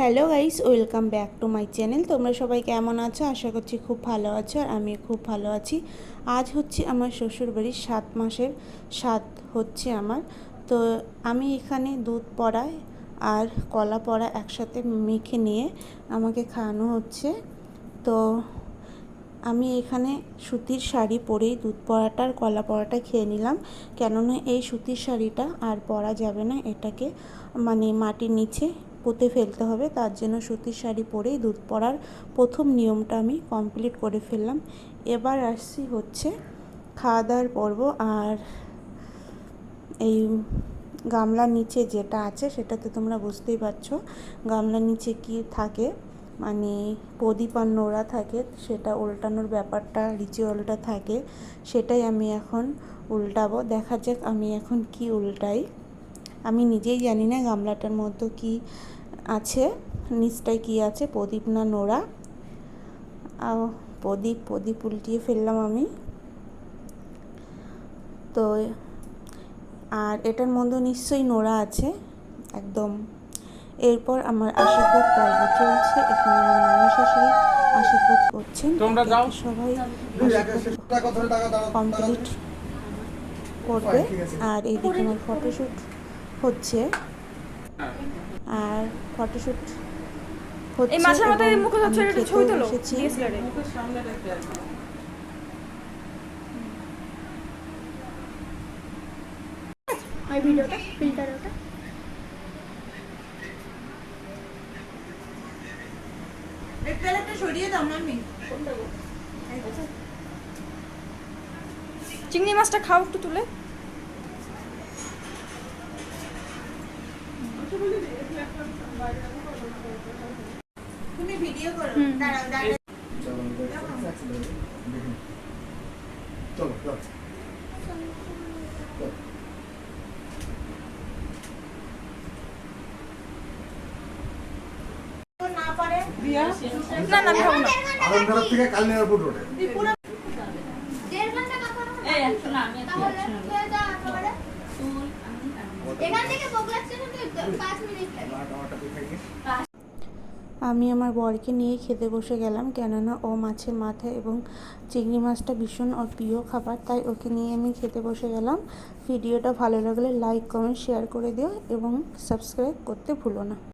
Hello guys, welcome back to my channel. তোমরা সবাই কেমন আছো? আশা করছি খুব ভালো আছো আর আমি খুব ভালো আছি। আজ হচ্ছে আমার শ্বশুরবাড়ির সাত মাসের সাত হচ্ছে আমার। তো আমি এখানে দুধ পড়ায় আর কলা পড়া একসাথে মেখে নিয়ে আমাকে খাওয়ানো হচ্ছে। তো আমি এখানে সুতির শাড়ি পরেই দুধ পরাটা আর কলা পরাটা খেয়ে নিলাম। কেননা এই সুতির শাড়িটা আর পরা যাবে না এটাকে। মানে মাটির নিচে পুঁতে ফেলতে হবে, তার জন্য সুতির শাড়ি পরেই দুধ পরার প্রথম নিয়মটা আমি কমপ্লিট করে ফেললাম। এবার আসছি হচ্ছে খাওয়া দাওয়ার পর্ব, আর এই গামলার নিচে যেটা আছে সেটাতে তোমরা বুঝতেই পারছ গামলার নিচে কি থাকে। মানে প্রদীপ আর নোড়া থাকে, সেটা উল্টানোর ব্যাপারটা, রিচুয়ালটা থাকে, সেটাই আমি এখন উল্টাবো। দেখা যাক আমি এখন কি উল্টাই। আমি নিজেই জানি না গামলাটার মধ্যে কি আছে নিচটায় কি আছে? প্রদীপ না নোড়া প্রদীপ প্রদীপ উল্টিয়ে ফেললাম আমি। তো আর এটার মধ্যে নিশ্চয়ই নোড়া আছে একদম। এরপর আমার আশীর্বাদ পর্ব চলছে এখানে আমার মামি শাশুড়ি আশীর্বাদ করছেন তোমরা যাও। সবাই কমপ্লিট করবে। আর এইদিকে আমার ফটোশ্যুট হচ্ছে। আর ফটোশ্যুট হচ্ছে এই মাছের মাথায় এবং মুখে আমি ছেড়ে একটা ছবি তোলো। ডিএসএলআরে মুখের সামনে রেখে আছে। ওই ভিডিওটা ফিল্টার ওটা। চিংড়ি মাছটা খাও একটু তুলে। চলো চলো। না না খাব না। আলমঘাট থেকে কালনিয়ারপুর রোডে। দেড় ঘণ্টা কাপড় তাহলে হয়ে একেবারে। আমি আমার বরকে নিয়ে খেতে বসে গেলাম কেননা ও মাছের মাথা এবং চিংড়ি মাছটা ভীষণ ওর প্রিয় খাবার তাই ওকে নিয়ে আমি খেতে বসে গেলাম। ভিডিওটা ভালো লাগলে লাইক কমেন্ট শেয়ার করে দিও এবং সাবস্ক্রাইব করতে ভুলো না।